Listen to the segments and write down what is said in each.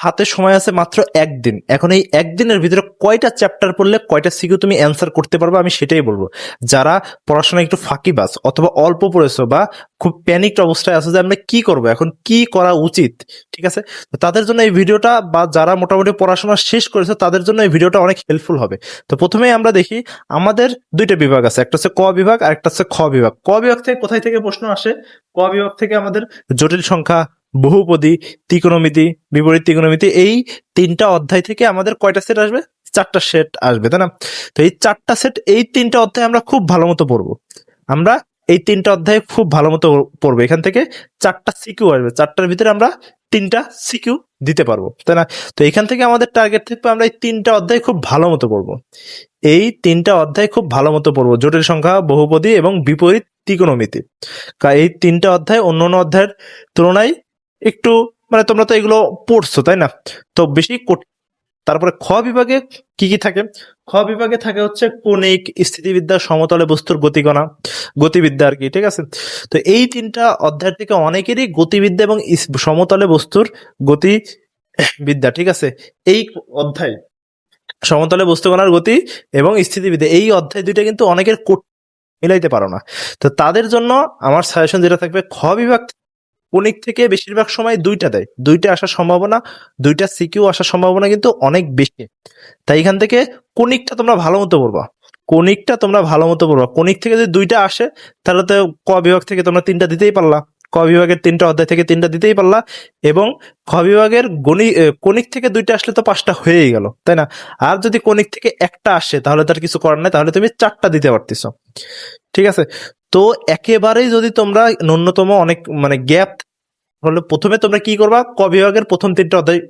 হাতে সময় আছে মাত্র একদিন। এখন এই একদিনের ভিতরে কয়টা চ্যাপ্টার পড়লে কয়টা সিকিউ তুমি অ্যান্সার করতে পারবে আমি সেটাই বলব। যারা পড়াশোনা একটু ফাঁকিবাজ অথবা অল্প পড়েছো বা খুব প্যানিকড অবস্থায় আছে যে আমরা কি করব, এখন কি করা উচিত, ঠিক আছে? তাদের জন্য এই ভিডিওটা বা যারা মোটামুটি পড়াশোনা শেষ করেছে তাদের জন্য এই ভিডিওটা অনেক হেল্পফুল হবে। তো প্রথমেই আমরা দেখি, আমাদের দুইটা বিভাগ আছে, একটা হচ্ছে ক বিভাগ আর একটা হচ্ছে খ বিভাগ। ক বিভাগ থেকে কোথায় থেকে প্রশ্ন আসে? ক বিভাগ থেকে আমাদের জটিল সংখ্যা বহুপদী, ত্রিকোণমিতি, বিপরীত ত্রিকোণমিতি, এই তিনটা অধ্যায় থেকে আমাদের কয়টা সেট আসবে? চারটা সেট আসবে, তাই না? তো এই চারটা সেট এই তিনটা অধ্যায় আমরা খুব ভালো মতো পড়ব। আমরা এই তিনটা অধ্যায় খুব ভালো মতো পড়ব। এখান থেকে চারটা সিকিউ আসবে। চারটার ভিতরে আমরা তিনটা সিকিউ দিতে পারব, তাই না? তো এখান থেকে আমাদের টার্গেট থাকবে, আমরা এই তিনটা অধ্যায় খুব ভালো মতো পড়ব। এই তিনটা অধ্যায় খুব ভালো মতো পড়ব। জটিল সংখ্যা, বহুপদী এবং বিপরীত ত্রিকোণমিতি। এই তিনটা অধ্যায় অন্য অন্য অধ্যায়ের তুলনায় একটু মানে তোমরা তো এগুলো পড়ছো, তাই না? তো বেশি কঠিন। তারপরে খ বিভাগে কি কি থাকে? খ বিভাগে থাকে হচ্ছে কণিক, স্থিতিবিদ্যা, সমতলে বস্তুর গতিগণা, গতিবিদ্যা আর কি, ঠিক আছে? তো এই তিনটা অধ্যায় থেকে অনেকেরই গতিবিদ্যা এবং সমতলে বস্তুর গতি বিদ্যা ঠিক আছে? এই অধ্যায়, সমতলে বস্তুগণার গতি এবং স্থিতিবিদ্যা, এই অধ্যায় দুইটা কিন্তু অনেকের মিলাইতে পারো না। তো তাদের জন্য আমার সাজেশন যেটা থাকবে, খ বিভাগ কণিক থেকে বেশিরভাগ সময় দুইটা দেয়। দুইটা আসার সম্ভাবনা, দুইটা সিকিউ আসার সম্ভাবনা কিন্তু অনেক বেশি। তাই এখান থেকে কোনিকটা তোমরা ভালো মতো পড়বা। কোনিকটা তোমরা ভালো মতো পড়বা। কোনিক থেকে যদি দুইটা আসে, তাহলে তো ক বিভাগ থেকে তোমরা তিনটা দিতেই পারলা। ক বিভাগের তিনটা অধ্যায় থেকে তিনটা দিতেই পারলা এবং খ বিভাগের গণি কণিক থেকে দুইটা আসলে তো পাঁচটা হয়েই গেল, তাই না? আর যদি কণিক থেকে একটা আসে, তাহলে তার কিছু করার নাই, তাহলে তুমি চারটা দিতে পারতেছ। ঠিক আছে? তো একেবারেই যদি তোমরা ন্যূনতম অনেক মানে গ্যাপ হলে প্রথমে তোমরা কি করবা? ক বিভাগের প্রথম তিনটা অধ্যায়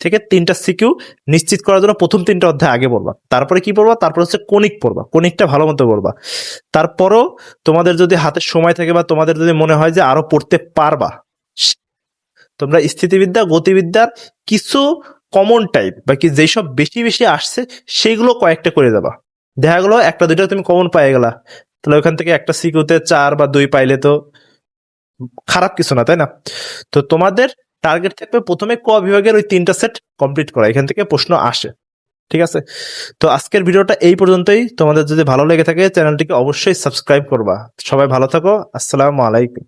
থেকে তিনটা সিকিউ নিশ্চিত করার জন্য প্রথম তিনটা অধ্যায় আগে পড়বা। তারপরে কি পড়বা? তারপর হচ্ছে কণিক পড়বা। কণিকটা ভালো মতো পড়বা। তারপরও তোমাদের যদি হাতে সময় থাকে বা তোমাদের যদি মনে হয় যে আরও পড়তে পারবা, তোমরা স্থিতিবিদ্যা, গতিবিদ্যার কিছু কমন টাইপ বা কি যেসব বেশি বেশি আসছে, সেগুলো কয়েকটা করে দেবা। দেখা গেলো একটা, দুইটা তুমি কমন পাই গেলা। তাহলে ওখান থেকে একটা সিকিউতে চার বা দুই পাইলে তো খারাপ কিছু না, তাই না? তো তোমাদের টার্গেট থাকবে প্রথমে ক বিভাগের ওই তিনটা সেট কমপ্লিট করা, এখান থেকে প্রশ্ন আসে। ঠিক আছে? তো আজকের ভিডিওটা এই পর্যন্তই। তোমাদের যদি ভালো লেগে থাকে, চ্যানেলটিকে অবশ্যই সাবস্ক্রাইব করবা। সবাই ভালো থাকো। আসসালামু আলাইকুম।